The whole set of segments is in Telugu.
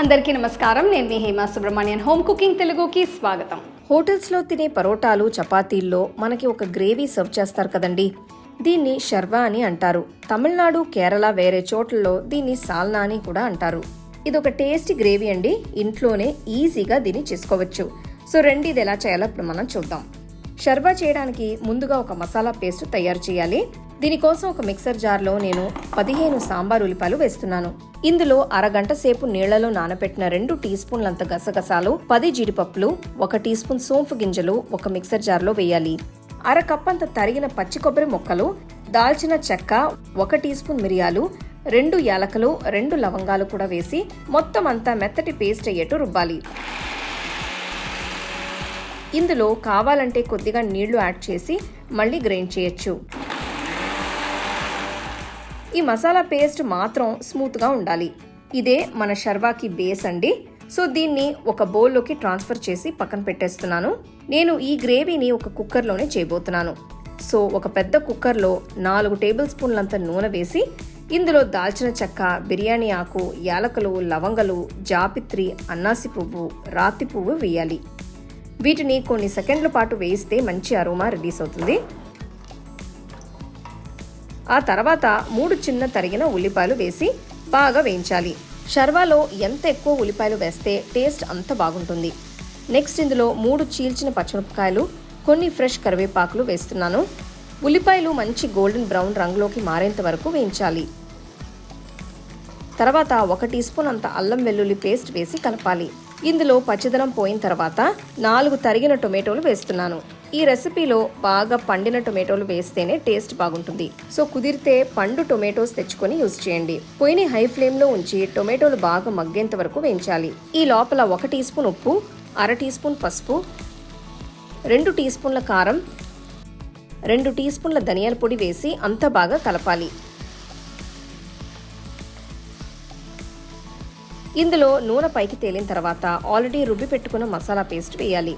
అందరికీ నమస్కారం. నేను మీ హేమా సుబ్రహ్మణ్యన్. హోమ్ కుకింగ్ తెలుగుకి స్వాగతం. హోటల్స్లో తినే పరోటాలు చపాతీల్లో మనకి ఒక గ్రేవీ సర్వ్ చేస్తారు కదండి. దీన్ని షర్వా అని అంటారు. తమిళనాడు కేరళ వేరే చోట్లలో దీన్ని సాల్నా అని కూడా అంటారు. ఇది ఒక టేస్టీ గ్రేవీ అండి. ఇంట్లోనే ఈజీగా దీన్ని చేసుకోవచ్చు. సో రెండు ఇది ఎలా చేయాలో ఇప్పుడు మనం చూద్దాం. షర్వా చేయడానికి ముందుగా ఒక మసాలా పేస్ట్ తయారు చేయాలి. దీనికోసం ఒక మిక్సర్ జార్లో నేను పదిహేను సాంబార్ ఉల్లిపాయలు వేస్తున్నాను. ఇందులో అరగంట సేపు నీళ్ళలో నానబెట్టిన రెండు టీ స్పూన్లంత గసగసాలు పది జీడిపప్పులు ఒక టీ స్పూన్ సోంపు గింజలు ఒక మిక్సర్ జార్లో వేయాలి. అర కప్పంత తరిగిన పచ్చి కొబ్బరి ముక్కలు దాల్చిన చెక్క ఒక టీ స్పూన్ మిరియాలు రెండు యాలకలు రెండు లవంగాలు కూడా వేసి మొత్తం అంతా మెత్తటి పేస్ట్ అయ్యేట్టు రుబ్బాలి. ఇందులో కావాలంటే కొద్దిగా నీళ్ళు యాడ్ చేసి మళ్ళీ గ్రైండ్ చేయొచ్చు. ఈ మసాలా పేస్ట్ మాత్రం స్మూత్గా ఉండాలి. ఇదే మన షర్వాకి బేస్ అండి. సో దీన్ని ఒక బౌల్లోకి ట్రాన్స్ఫర్ చేసి పక్కన పెట్టేస్తున్నాను. నేను ఈ గ్రేవీని ఒక కుక్కర్లోనే చేయబోతున్నాను. సో ఒక పెద్ద కుక్కర్లో నాలుగు టేబుల్ స్పూన్లంత నూనె వేసి ఇందులో దాల్చిన చెక్క బిర్యానీ ఆకు యాలకులు లవంగలు జాపిత్రి అన్నాసి పువ్వు రాతి పువ్వు వేయాలి. వీటిని కొన్ని సెకండ్ల పాటు వేయిస్తే మంచి అరోమా రిలీజ్ అవుతుంది. ఆ తర్వాత మూడు చిన్న తరిగిన ఉల్లిపాయలు వేసి బాగా వేయించాలి. షర్వాలో ఎంత ఎక్కువ ఉల్లిపాయలు వేస్తే టేస్ట్ అంత బాగుంటుంది. నెక్స్ట్ ఇందులో మూడు చీల్చిన పచ్చిమిరపకాయలు కొన్ని ఫ్రెష్ కరివేపాకులు వేస్తున్నాను. ఉల్లిపాయలు మంచి గోల్డెన్ బ్రౌన్ రంగులోకి మారేంత వరకు వేయించాలి. తర్వాత ఒక టీ స్పూన్ అంత అల్లం వెల్లుల్లి పేస్ట్ వేసి కలపాలి. ఇందులో పచ్చిదనం పోయిన తర్వాత నాలుగు తరిగిన టొమాటోలు వేస్తున్నాను. ఈ రెసిపీలో బాగా పండిన టొమాటోలు వేస్తేనే టేస్ట్ బాగుంటుంది. సో కుదిరితే పండు టొమాటోస్ తెచ్చుకొని యూజ్ చేయండి. పొయ్యిని హై ఫ్లేమ్లో ఉంచి టొమాటోలు బాగా మగ్గేంత వరకు వేయించాలి. ఈ లోపల ఒక టీ స్పూన్ ఉప్పు అర టీ స్పూన్ పసుపు రెండు టీ స్పూన్ల కారం రెండు టీ స్పూన్ల ధనియాల పొడి వేసి అంతా బాగా కలపాలి. ఇందులో నూనె పైకి తేలిన తర్వాత ఆల్రెడీ రుబ్బి పెట్టుకున్న మసాలా పేస్ట్ వేయాలి.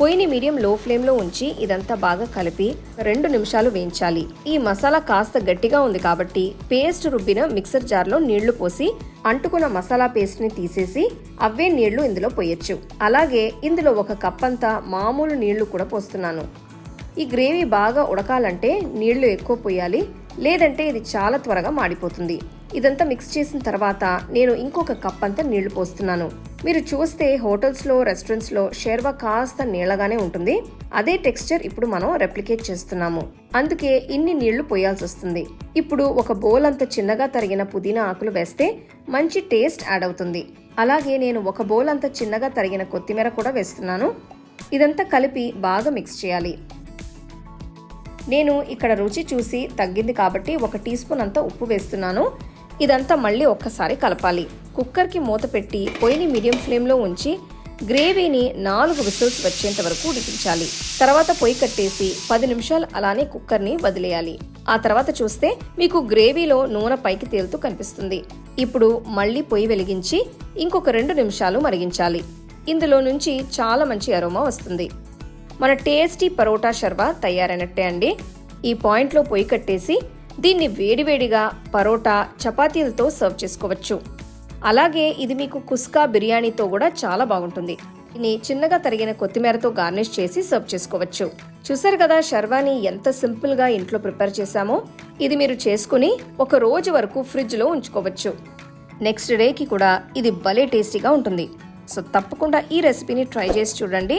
పొయ్యిని మీడియం లో ఫ్లేమ్లో ఉంచి ఇదంతా బాగా కలిపి రెండు నిమిషాలు వేయించాలి. ఈ మసాలా కాస్త గట్టిగా ఉంది కాబట్టి పేస్ట్ రుబ్బిన మిక్సర్ జార్లో నీళ్ళు పోసి అంటుకున్న మసాలా పేస్ట్ని తీసేసి అవే నీళ్ళు ఇందులో పోయొచ్చు. అలాగే ఇందులో ఒక కప్ అంతా మామూలు నీళ్ళు కూడా పోస్తున్నాను. ఈ గ్రేవీ బాగా ఉడకాలంటే నీళ్ళు ఎక్కువ పోయాలి. లేదంటే ఇది చాలా త్వరగా మాడిపోతుంది. ఇదంతా మిక్స్ చేసిన తర్వాత నేను ఇంకొక కప్ అంతా నీళ్ళు పోస్తున్నాను. మీరు చూస్తే హోటల్స్లో రెస్టారెంట్స్లో షేర్వా కాస్త నీళ్ళగానే ఉంటుంది. అదే టెక్స్చర్ ఇప్పుడు మనం రెప్లికేట్ చేస్తున్నాము. అందుకే ఇన్ని నీళ్ళు పోయాల్సి వస్తుంది. ఇప్పుడు ఒక బౌల్ అంత చిన్నగా తరిగిన పుదీనా ఆకులు వేస్తే మంచి టేస్ట్ యాడ్ అవుతుంది. అలాగే నేను ఒక బౌల్ అంత చిన్నగా తరిగిన కొత్తిమీర కూడా వేస్తున్నాను. ఇదంతా కలిపి బాగా మిక్స్ చేయాలి. నేను ఇక్కడ రుచి చూసి తగ్గింది కాబట్టి ఒక టీ స్పూన్ అంతా ఉప్పు వేస్తున్నాను. ఇదంతా మళ్ళీ ఒక్కసారి కలపాలి. కుక్కర్కి మూత పెట్టి పొయ్యిని మీడియం ఫ్లేమ్లో ఉంచి గ్రేవీని నాలుగు విసిల్స్ వచ్చేంత వరకు ఉడికించాలి. తర్వాత పొయ్యి కట్టేసి పది నిమిషాలు అలానే కుక్కర్ని వదిలేయాలి. ఆ తర్వాత చూస్తే మీకు గ్రేవీలో నూనె పైకి తేలుతూ కనిపిస్తుంది. ఇప్పుడు మళ్ళీ పొయ్యి వెలిగించి ఇంకొక రెండు నిమిషాలు మరిగించాలి. ఇందులో నుంచి చాలా మంచి అరోమా వస్తుంది. మన టేస్టీ పరోటా షర్వా తయారైనట్టే అండి. ఈ పాయింట్లో పొయ్యి కట్టేసి దీన్ని వేడివేడిగా పరోటా చపాతీలతో సర్వ్ చేసుకోవచ్చు. అలాగే ఇది మీకు కుస్కా బిర్యానీతో కూడా చాలా బాగుంటుంది. దీన్ని చిన్నగా తరిగిన కొత్తిమీరతో గార్నిష్ చేసి సర్వ్ చేసుకోవచ్చు. చూసారు కదా షర్వాని ఎంత సింపుల్గా ఇంట్లో ప్రిపేర్ చేశామో? ఇది మీరు చేసుకుని ఒక రోజు వరకు ఫ్రిడ్జ్లో ఉంచుకోవచ్చు. నెక్స్ట్ డేకి కూడా ఇది భలే టేస్టీగా ఉంటుంది. సో తప్పకుండా ఈ రెసిపీని ట్రై చేసి చూడండి.